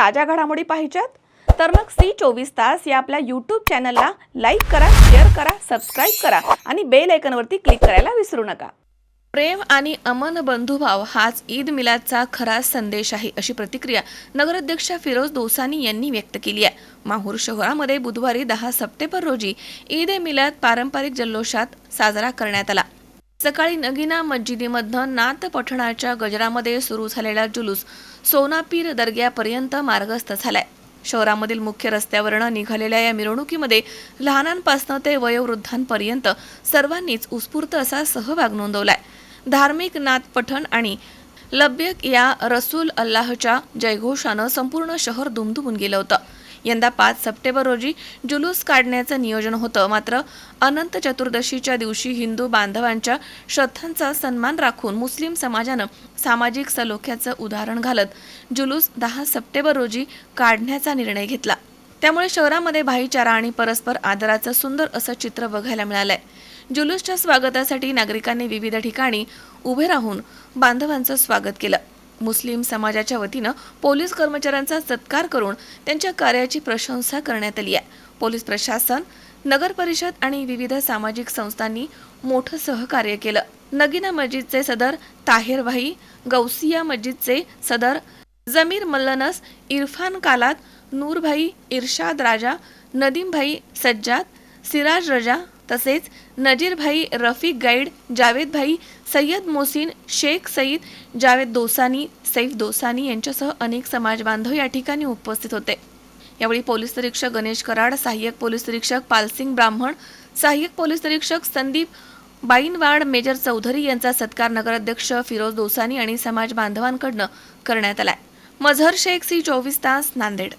ताज्या घडामोडी पाहिजेत? तर मग सी चोवीस तास या आपल्या यूट्यूब चॅनलला लाईक करा शेअर करा सबस्क्राईब करा आणि बेल आयकनवरती क्लिक करायला विसरू नका. प्रेम आणि अमन बंधुभाव हाच ईद मिलादचा खरा संदेश आहे अशी प्रतिक्रिया नगराध्यक्ष फिरोज दोसानी यांनी व्यक्त केली आहे. माहूर शहरामध्ये बुधवारी दहा सप्टेंबर रोजी ईद ए मिलाद पारंपरिक जल्लोषात साजरा करण्यात आला. सकाळी नगिना मस्जिदीमधनं नात पठणाच्या गजरामध्ये सुरू झालेला जुलूस सोनापीर दर्ग्यापर्यंत मार्गस्थ झालाय. शहरामधील मुख्य रस्त्यावरनं निघालेल्या या मिरवणुकीमध्ये लहानांपासनं ते वयोवृद्धांपर्यंत सर्वांनीच उत्स्फूर्त असा सहभाग नोंदवलाय. धार्मिक नात पठण आणि लब्यक या रसूल अल्लाहच्या जयघोषानं संपूर्ण शहर दुमदुमून गेलं होतं. यंदा पाच सप्टेंबर रोजी जुलूस काढण्याचं नियोजन होतं. मात्र अनंत चतुर्दशीच्या दिवशी हिंदू बांधवांच्या श्रद्धांचा सन्मान राखून मुस्लिम समाजानं सामाजिक सलोख्याचं उदाहरण घालत जुलूस दहा सप्टेंबर रोजी काढण्याचा निर्णय घेतला. त्यामुळे शहरामध्ये भाईचारा आणि परस्पर आदराचं सुंदर असं चित्र बघायला मिळालंय. जुलूसच्या स्वागतासाठी नागरिकांनी विविध ठिकाणी उभे राहून बांधवांचं स्वागत केलं. मुस्लिम समाजाच्या वतीनं पोलीस कर्मचाऱ्यांचा सत्कार करून त्यांच्या कार्याची प्रशंसा करण्यात आली आहे. पोलीस प्रशासन नगर परिषद आणि विविध सामाजिक संस्थांनी मोठं सहकार्य केलं. नगीना मस्जिदचे सदर ताहेर भाई गौसिया मस्जिदचे सदर जमीर मल्लनस इरफान कालात नूरभाई इर्शाद राजा नदीमभाई सज्जाद सिराज रजा तसेच नजीरभाई रफीक गाईड जावेदभाई सय्यद मोसीन शेख सईद जावेद दोसानी सैफ दोसानी यांच्यासह अनेक समाज बांधव या ठिकाणी उपस्थित होते. यावेळी पोलीस निरीक्षक गणेश कराड सहाय्यक पोलीस निरीक्षक पालसिंग ब्राह्मण सहाय्यक पोलीस निरीक्षक संदीप बाईनवाड मेजर चौधरी यांचा सत्कार नगराध्यक्ष फिरोज दोसानी आणि समाज बांधवांकडनं करण्यात आलाय. मझहर शेख सी चोवीस तास नांदेड.